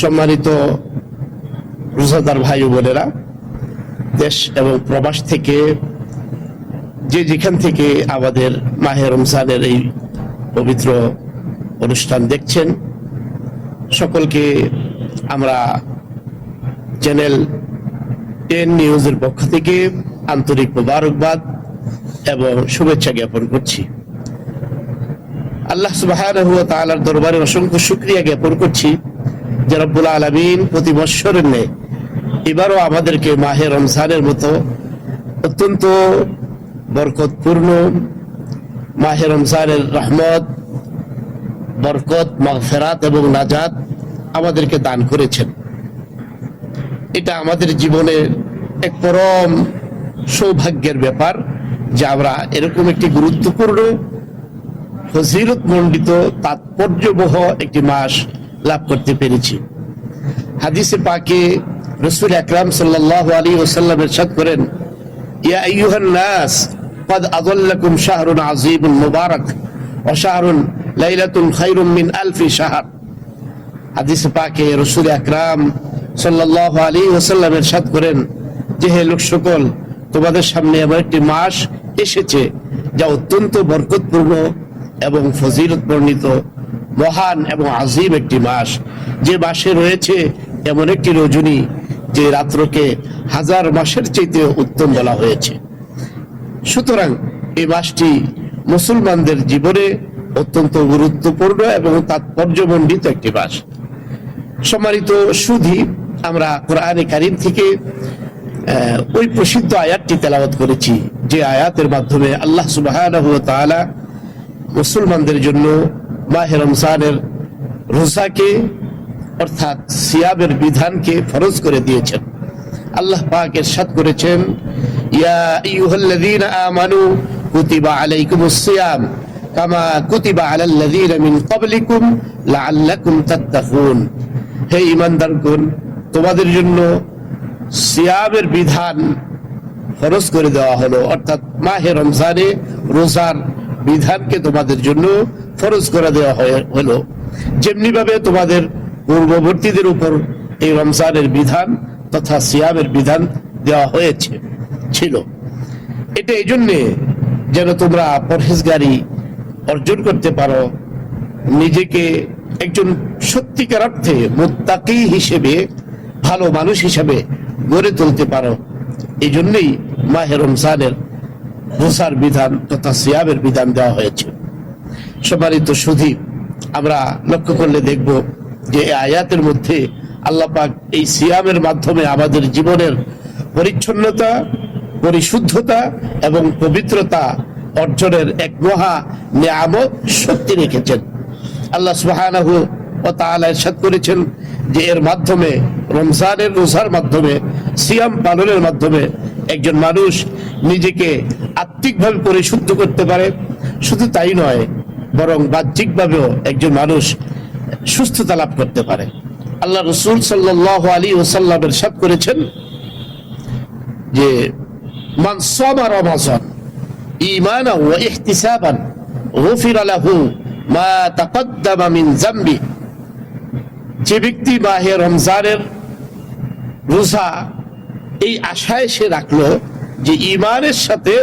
সম্মানিত রোজাদার ভাই ও বোনেরা, দেশ এবং প্রবাস থেকে যে যেখান থেকে আমাদের মাহে রমজানের এই পবিত্র অনুষ্ঠান দেখছেন, সকলকে আমরা চ্যানেল টেন নিউজের পক্ষ থেকে আন্তরিক মোবারকবাদ এবং শুভেচ্ছা জ্ঞাপন করছি। আল্লাহ তাআলার দরবারে অসংখ্য শুক্রিয়া জ্ঞাপন করছি। যে রব্বুল আলমিন প্রতি বৎসরের নেই এবারও আমাদেরকে মাহে রমজানের মতো অত্যন্ত বরকতপূর্ণ মাহে রমজানের রহমত, বরকত, মাগফেরাত এবং নাজাত আমাদেরকে দান করেছেন। এটা আমাদের জীবনের এক পরম সৌভাগ্যের ব্যাপার যে আমরা এরকম একটি গুরুত্বপূর্ণ ফজিলত মণ্ডিত তাৎপর্যবহ একটি মাস লাভ করতে পেরেছি হাদিসে পাকে রসুল আকরাম সাল্লাহ আলী ওসাল্লাম এরশাদ করেন ইয়া আইয়ুহান নাস قد أضلكم شهر عظيم مبارك وشهر ليلة خير من ألف شهر হাদিস পাকে রসুল আকরাম সাল্লাহ আলী ওসাল্লাম এরশাদ করেন যে হে লোক সকল তোমাদের সামনে এমন একটি মাস এসেছে যা অত্যন্ত বরকতপূর্ণ এবং ফজিলত বর্ণিত মহান এবং আজিম একটি মাস। যে মাসে রয়েছে এমন একটি রজনী যে রাত্রকে হাজার মাসের চাইতে উত্তম বলা হয়েছে। সুতরাং এই মাসটি মুসলমানদের জীবনে অত্যন্ত গুরুত্বপূর্ণ এবং তাৎপর্যমণ্ডিত একটি মাস। সম্মানিত সুধি, আমরা কোরআনে কারিম থেকে ওই প্রসিদ্ধ আয়াতটি তেলাওয়াত করেছি, যে আয়াতের মাধ্যমে আল্লাহ তাআলা মুসলমানদের জন্য মাহে রমজানের রোজাকে, অর্থাৎ সিয়াবের বিধানকে ফরজ করে দিয়েছেন। আল্লাহ পাক এরশাদ করেছেন, ইয়া আইয়ুহাল্লাযীনা আমানু কুতিবা আলাইকুমুস সিয়াম, কামা কুতিবা আলাল্লাযীনা মিন ক্বাবলিকুম লাআল্লাকুম তাত্তাকুন। হে ঈমানদারগণ, তোমাদের জন্য সিয়ামের বিধান ফরজ করে দেওয়া হলো, অর্থাৎ মাহে রমজানে রোজার বিধানকে তোমাদের জন্য ফরজ করে দেওয়া হয়ে- হলো। যেমনি ভাবে তোমাদের পূর্ববর্তীদের উপর এই রমজানের বিধান তথা সিয়ামের বিধান দেওয়া হয়েছে, ছিল। এটা এই জন্যে যেন তোমরা পরহেজগারি অর্জন করতে পারো, নিজেকে একজন সত্যিকার অর্থে মোত্তাকি হিসেবে, ভালো মানুষ হিসেবে গড়ে তুলতে পারো। এই জন্যই মাহে রমজানের রোজার বিধান তথা সিয়ামের বিধান দেওয়া হয়েছে। সম্মানিত সুধী, আমরা লক্ষ্য করলে দেখব যে আয়াতের মধ্যে আল্লাহ পাক এই সিয়ামের মাধ্যমে আমাদের জীবনের পরিচ্ছন্নতা, পরিশুদ্ধতা এবং পবিত্রতা অর্জনের এক মহা নিয়ামত শক্তি রেখেছেন। আল্লাহ সুবহানাহু ও তাআলা ইরশাদ করেছেন যে এর মাধ্যমে, রমজানের রোজার মাধ্যমে, সিয়াম পালনের মাধ্যমে একজন মানুষ নিজেকে আত্মিকভাবে পরিশুদ্ধ করতে পারে, শুধু তাই নয়, বরং বাহ্যিকভাবেও একজন মানুষ সুস্থতা লাভ করতে পারে। আল্লাহ রসুল সাল্লাহ আলী ওসাল্লামের সাদ করেছেন যে, মান সামা রমাজান, ঈমানা ইহতিসাবান, গুফিরা লাহু মা তাকদ্দামা যামবি। যে ব্যক্তি মাহে রমজানের রোজা এই আশায় সে রাখল যে ইমানের সাথে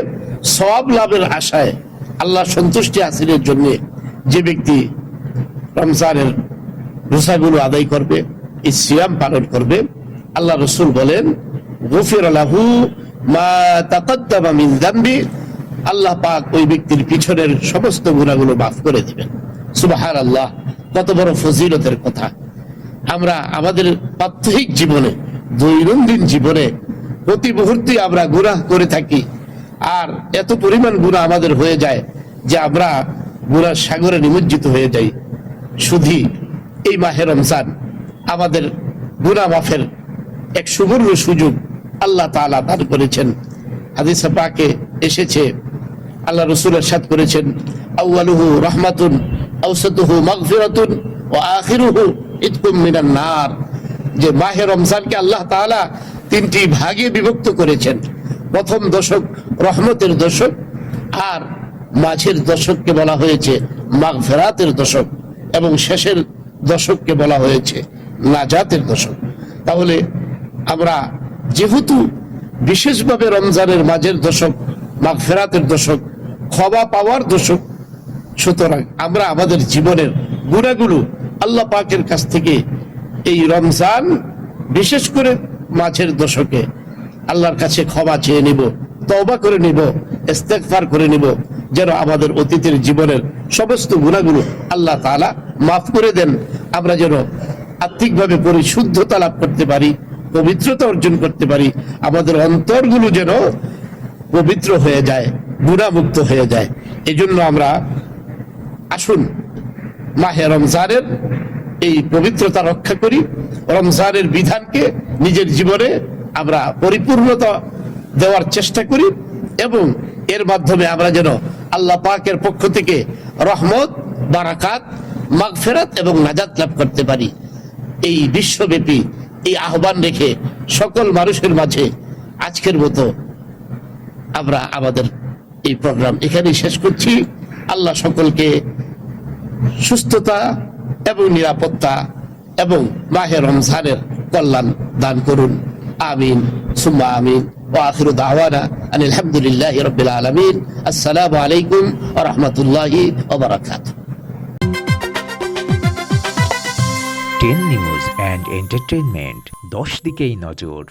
সব লাভের আশায় আল্লাহ সন্তুষ্টি হাসিলের জন্য যে ব্যক্তি রমজানের রোজাগুলো আদায় করবে, এই সিয়াম পালন করবে, আল্লাহ রসুল বলেন, গফির আলাহু মা আল্লাহ পাক ওই ব্যক্তির পিছনের সমস্ত গুণাগুলো মাফ করে দিবেন। সুবাহার আল্লাহ কত বড় ফজিলতের কথা। আমরা আমাদের প্রাত্যহিক জীবনে, দৈনন্দিন জীবনে প্রতি মুহূর্তে আমরা গুনাহ করে থাকি। আর এত পরিমাণ গুণা আমাদের হয়ে যায় যে আমরা গুণার সাগরে নিমজ্জিত হয়ে যাই। শুধু এই মাহের রমজান আমাদের গুনাহ মাফের এক সুবর্ণ সুযোগ আল্লাহ তাআলা দান করেছেন। হাদিসে পাকে এসেছে, আল্লাহ রসুলের সাথ করেছেন, আউয়ালুহু রহমাতুন আউসাতুহু মাগফিরাতুন ও আখিরুহু ইতকুম মিনান নার। যে মাহে রমজানকে আল্লাহ তাআলা তিনটি ভাগে বিভক্ত করেছেন। প্রথম দশক রহমতের দশক আর মাঝের দশককে বলা হয়েছে মাগফেরাতের দশক এবং শেষের দশককে বলা হয়েছে নাজাতের দশক। তাহলে আমরা যেহেতু বিশেষভাবে রমজানের মাঝের দশক, মাগফেরাতের দশক, ক্ষমা পাওয়ার দশক, সুতরাং আমরা আমাদের জীবনের গুণাগুলো আল্লাহ পাকের কাছ থেকে এই রমজান, বিশেষ করে মাঝের দশকে আল্লাহর কাছে ক্ষমা চেয়ে নিব। তওবা করে নিব, ইস্তেগফার করে নিব, যেন আমাদের অতীতের জীবনের সমস্ত গুণাগুলো আল্লাহ তাআলা মাফ করে দেন। আমরা যেন আত্মিকভাবে পরিশুদ্ধতা লাভ করতে পারি, পবিত্রতা অর্জন করতে পারি। আমাদের অন্তরগুলো যেন পবিত্র হয়ে যায়, গুণামুক্ত হয়ে যায়। এজন্য আমরা আসুন, মাহে রমজানের এই পবিত্রতা রক্ষা করি। রমজানের বিধানকে নিজের জীবনে আমরা পরিপূর্ণতা দেওয়ার চেষ্টা করি এবং এর মাধ্যমে আমরা যেন আল্লাহ পাকের পক্ষ থেকে রহমত, বারাকাত, মাগফেরাত এবং নাজাত লাভ করতে পারি। এই বিশ্বব্যাপী এই আহ্বান রেখে সকল মানুষের মাঝে আজকের মতো আমরা আমাদের এই প্রোগ্রাম এখানেই শেষ করছি। আল্লাহ সকলকে সুস্থতা এবং নিরাপত্তা এবং মাহে রমজানের কল্যাণ দান করুন। আমিন সুম্মা আমিন وآخر دعوانا أن الحمد لله رب العالمين السلام عليكم ورحمة الله وبركاته টেন নিউজ অ্যান্ড এন্টারটেইনমেন্ট দশ দিকেই নজর